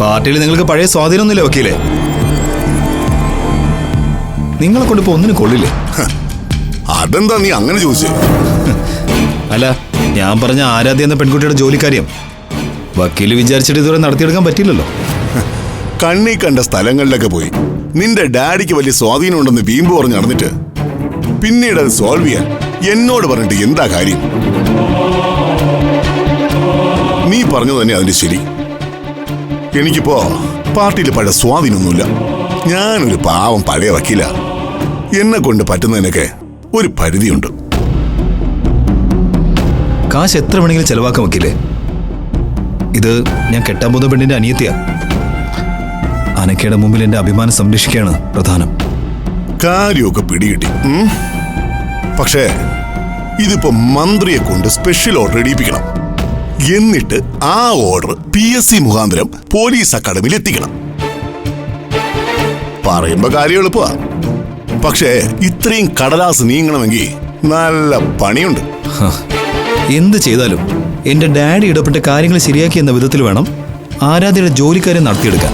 പാർട്ടിയിൽ നിങ്ങൾക്ക് പഴയ സ്വാധീനമൊന്നുമില്ല വക്കീലെ? നിങ്ങളെ കൊണ്ടിപ്പോ ഒന്നിനും കൊള്ളില്ലേ? അതെന്താ നീ അങ്ങനെ ചോദിച്ചേ? അല്ല ഞാൻ പറഞ്ഞ ആരാധ്യ എന്ന പെൺകുട്ടിയുടെ ജോലിക്കാര്യം. വക്കീൽ വിചാരിച്ചിട്ട് ഇതുവരെ നടത്തിയെടുക്കാൻ പറ്റില്ലല്ലോ കണ്ണി കണ്ട സ്ഥലങ്ങളിലൊക്കെ പോയി. നിന്റെ ഡാഡിക്ക് വലിയ സ്വാധീനമുണ്ടെന്ന് വീമ്പ് പറഞ്ഞ് നടന്നിട്ട് പിന്നീട് അത് സോൾവ് ചെയ്യാൻ എന്നോട് പറഞ്ഞിട്ട് എന്താ കാര്യം? നീ പറഞ്ഞു തന്നെ അതിന്റെ ശരി. എനിക്കിപ്പോ പാർട്ടിയിൽ പഴയ സ്വാധീനമൊന്നുമില്ല. ഞാനൊരു പാവം പഴയ വക്കീല. എന്നെ കൊണ്ട് പറ്റുന്നതിനൊക്കെ ഒരു പരിധിയുണ്ട്. കാശ് എത്ര വേണമെങ്കിലും ചെലവാക്കാൻ വക്കീലേ? ഇത് ഞാൻ കെട്ടാൻ പോകുന്ന പെണ്ണിന്റെ അനിയത്തിയാ. അനക്കയുടെ മുമ്പിൽ എന്റെ അഭിമാനം സംരക്ഷിക്കുകയാണ് പ്രധാനം. കാര്യമൊക്കെ പിടികിട്ടി? പക്ഷേ ഇതിപ്പോ മന്ത്രിയെ കൊണ്ട് സ്പെഷ്യൽ ഓർഡർ ഇടിയിപ്പിക്കണം എന്നിട്ട് ആ ഓർഡർ പി എസ് സി മുഖാന്തരം പോലീസ് അക്കാഡമിയിൽ എത്തിക്കണം. പറയുമ്പോ കാര്യം എളുപ്പമാ. പക്ഷേ ഇത്രയും കടലാസ് നീങ്ങണമെങ്കിൽ നല്ല പണിയുണ്ട്. എന്ത് ചെയ്താലും എന്റെ ഡാഡി ഇടപെട്ട് കാര്യങ്ങൾ ശരിയാക്കി എന്ന വിധത്തിൽ വേണം ആരാധ്യയുടെ ജോലിക്കാരെ നടത്തിയെടുക്കാൻ.